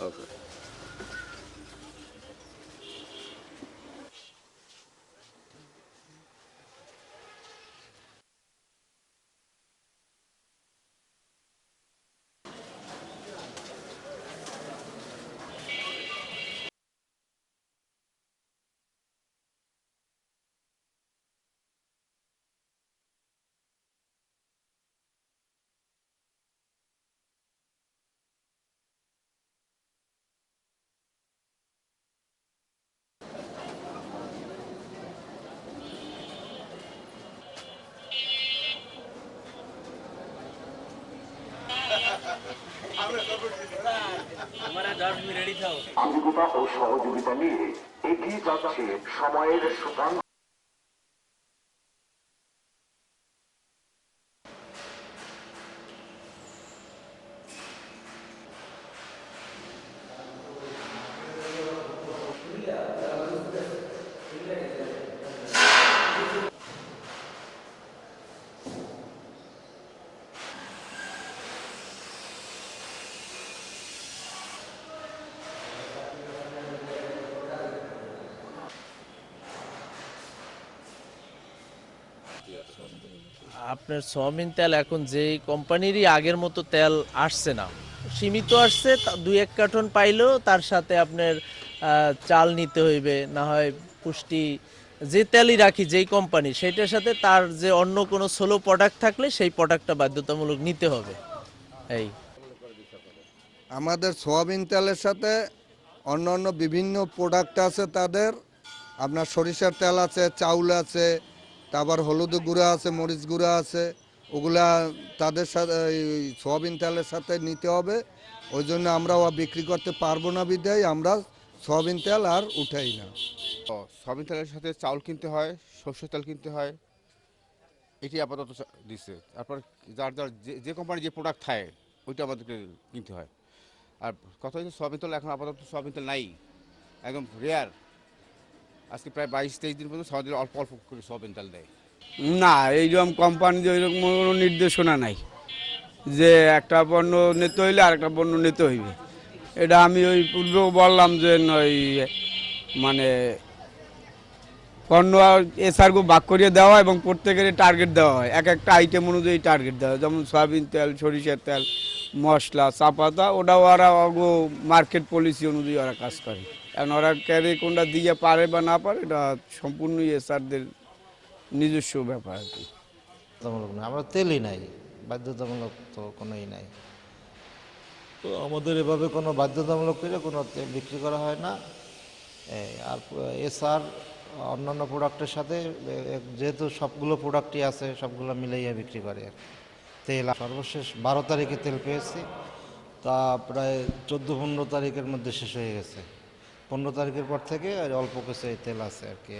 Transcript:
Okay. আন্তরিকতা ও সহযোগিতা নিয়ে এগিয়ে যাচ্ছে সময়ের সুকান্ত আপনার সোয়াবিন তেল এখন যে কোম্পানিরই আগের মতো তেল আসছে না। সীমিত আসছে দুই এক কার্টন পাইলেও তার সাথে আপনার চাল নিতে হইবে, না হয় পুষ্টি, যে তেলই রাখি যেই কোম্পানি সেটার সাথে তার যে অন্য কোনো সোলো প্রোডাক্ট থাকলে সেই প্রোডাক্টটা বাধ্যতামূলক নিতে হবে। এই। আমাদের সোয়াবিন তেলের সাথে অন্য অন্য বিভিন্ন প্রোডাক্ট আছে তাদের। আপনার সরিষার তেল আছে, চাউল আছে তারপর হলুদ গুঁড়া আছে, মরিচ গুঁড়া আছে, ওগুলা তাদের সাথে সোয়াবিন তেলের সাথে নিতে হবে। ওই জন্য আমরা ও বিক্রি করতে পারব না বিধায় আমরা সোয়াবিন তেল আর উঠাই না। সয়াবিন তেলের সাথে চাউল কিনতে হয়, সর্ষের তেল কিনতে হয়, এটি আপাতত দিচ্ছে তারপর যার যার যে- যে কোম্পানি যে প্রোডাক্ট থাকে ওইটা আমাদেরকে কিনতে হয়। আর কথা হচ্ছে সয়াবিন তেল এখন আপাতত সয়াবিন তেল নাই, একদম রেয়ার আজকে প্রায় বাইশ তেইশ দিন পর্যন্ত সয়াবিন অল্প অল্প করে সয়াবিন তেল দেয়। না, এইরকম কোম্পানির ওইরকম কোনো নির্দেশনা নাই। যে একটা পণ্য নিতে হইলে আরেকটা পণ্য নিতে হইবে। এটা আমি ওই পূর্বেও বললাম যে ওই মানে পণ্য এসআরগো ভাগ করিয়ে দেওয়া এবং প্রত্যেকের টার্গেট দেওয়া হয়। এক একটা আইটেম অনুযায়ী টার্গেট দেওয়া হয়। যেমন সয়াবিন তেল, সরিষার তেল, মশলা চা পাতা ওটা ওরা মার্কেট পলিসি অনুযায়ী ওরা কাজ করে। এখন ওরা ক্যারি কোনটা দিয়ে পারে বা না পারে, এটা সম্পূর্ণই এসআরদের নিজস্ব ব্যাপার আর কি। আমরা তেলই নাই, বাধ্যতামূলক তো কোনোই নাই। তো আমাদের এভাবে কোনো বাধ্যতামূলক করে কোনো তেল বিক্রি করা হয় না। আর এসআর অন্যান্য প্রোডাক্টের সাথে, এ- এ- যেহেতু সবগুলো প্রোডাক্টই আছে, সবগুলো মিলাইয়া বিক্রি করে আর। তেল, সর্বশেষ বারো তারিখে তেল পেয়েছি, তা প্রায় চোদ্দ পনেরো তারিখের মধ্যে শেষ হয়ে গেছে। পনেরো তারিখের পর থেকে আর অল্প কিছু তেল আছে আর কি।